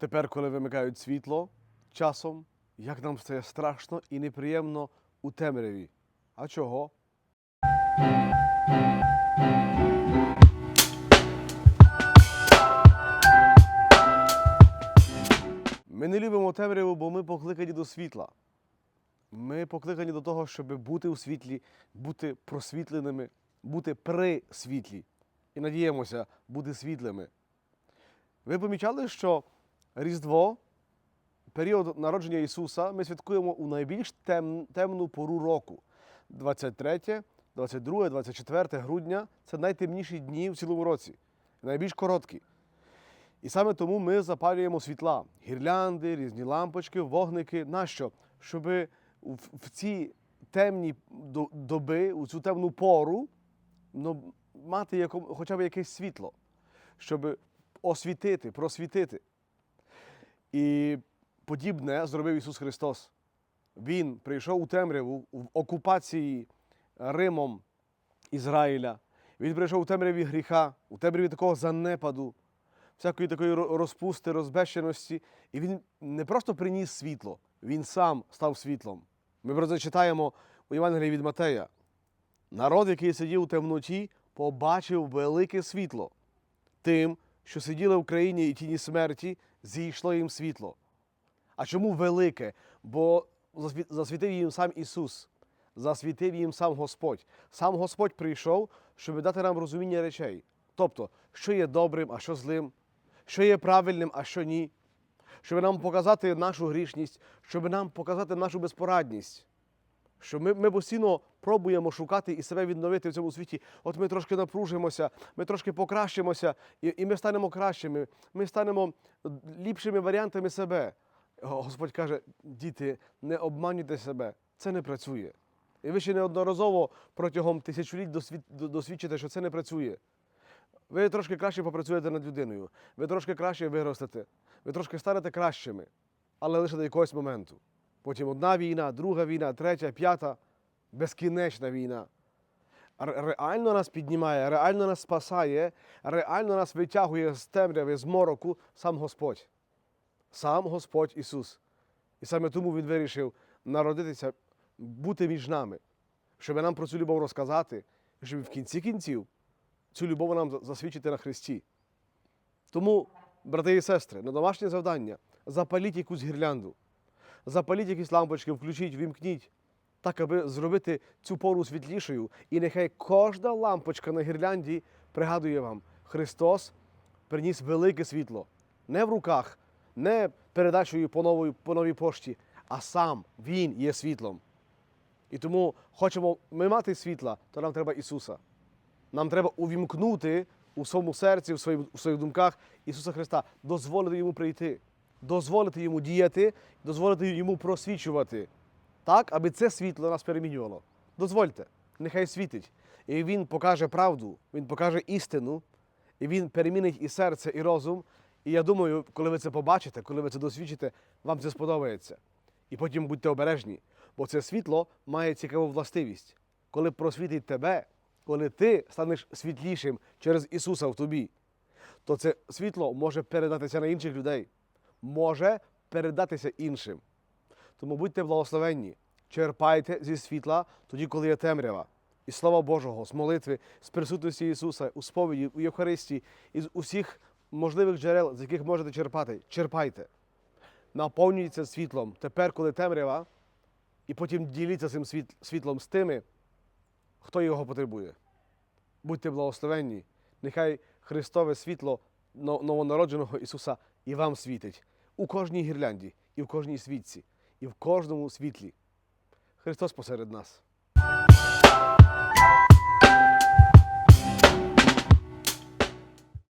Тепер, коли вимикають світло часом, як нам стає страшно і неприємно у темряві. А чого? Ми не любимо темряву, бо ми покликані до світла. Ми покликані до того, щоб бути у світлі, бути просвітленими, бути при світлі. І надіємося бути світлими. Ви помічали, що Різдво, період народження Ісуса, ми святкуємо у найбільш тем, темну пору року. 23, 22, 24 грудня це найтемніші дні в цілому році, найбільш короткі. І саме тому ми запалюємо світла, гірлянди, різні лампочки, вогники. Нащо? Щоб в, ці темні до- доби, у цю темну пору, ну, мати хоча б якесь світло, щоб освітити, просвітити. І подібне зробив Ісус Христос. Він прийшов у темряву в окупації Римом Ізраїля. Він прийшов у темряві гріха, у темряві такого занепаду, всякої такої розпусти, розбещеності. І він не просто приніс світло, він сам став світлом. Ми про це читаємо у Євангелії від Матея. Народ, який сидів у темноті, побачив велике світло. Тим, що сиділи в країні і тіні смерті, зійшло їм світло. А чому велике? Бо засвітив їм сам Ісус, засвітив їм сам Господь. Сам Господь прийшов, щоб дати нам розуміння речей. Тобто, що є добрим, а що злим, що є правильним, а що ні. Щоб нам показати нашу грішність, щоб нам показати нашу безпорадність. Що ми, ми постійно пробуємо шукати і себе відновити в цьому світі. От ми трошки напружимося, ми трошки покращимося, і, і ми станемо кращими, ми станемо ліпшими варіантами себе. Господь каже: діти, не обманюйте себе, це не працює. І ви ще неодноразово протягом тисячоліть досвідчите, що це не працює. Ви трошки краще попрацюєте над людиною, ви трошки краще виростете, ви трошки станете кращими, але лише до якогось моменту. Потім одна війна, друга війна, третя, п'ята, безкінечна війна. Реально нас піднімає, реально нас спасає, реально нас витягує з темряви, з мороку сам Господь. Сам Господь Ісус. І саме тому Він вирішив народитися, бути між нами, щоб нам про цю любов розказати, щоб в кінці кінців цю любов нам засвідчити на Христі. Тому, брати і сестри, на домашнє завдання запаліть якусь гірлянду, запаліть якісь лампочки, включіть, вімкніть, так, аби зробити цю пору світлішою. І нехай кожна лампочка на гірлянді пригадує вам, Христос приніс велике світло. Не в руках, не передачею по, новій, по новій пошті, а сам Він є світлом. І тому хочемо ми мати світла, то нам треба Ісуса. Нам треба увімкнути у своєму серці, в своїх, у своїх думках Ісуса Христа, дозволити йому прийти, дозволити йому діяти, дозволити йому просвічувати, так, аби це світло нас перемінювало. Дозвольте, нехай світить. І Він покаже правду, Він покаже істину, і Він перемінить і серце, і розум. І я думаю, коли ви це побачите, коли ви це досвідчите, вам це сподобається. І потім будьте обережні, бо це світло має цікаву властивість. Коли просвітить тебе, коли ти станеш світлішим через Ісуса в тобі, то це світло може передатися на інших людей, може передатися іншим. Тому будьте благословенні, черпайте зі світла тоді, коли є темрява. І слава Божого, з молитви, з присутності Ісуса, у сповіді, у Євхаристії, із усіх можливих джерел, з яких можете черпати, черпайте. Наповнюйте світлом тепер, коли темрява, і потім діліться цим світлом з тими, хто його потребує. Будьте благословенні, нехай Христове світло новонародженого Ісуса і вам світить у кожній гірлянді, і в кожній світці, і в кожному світлі. Христос посеред нас.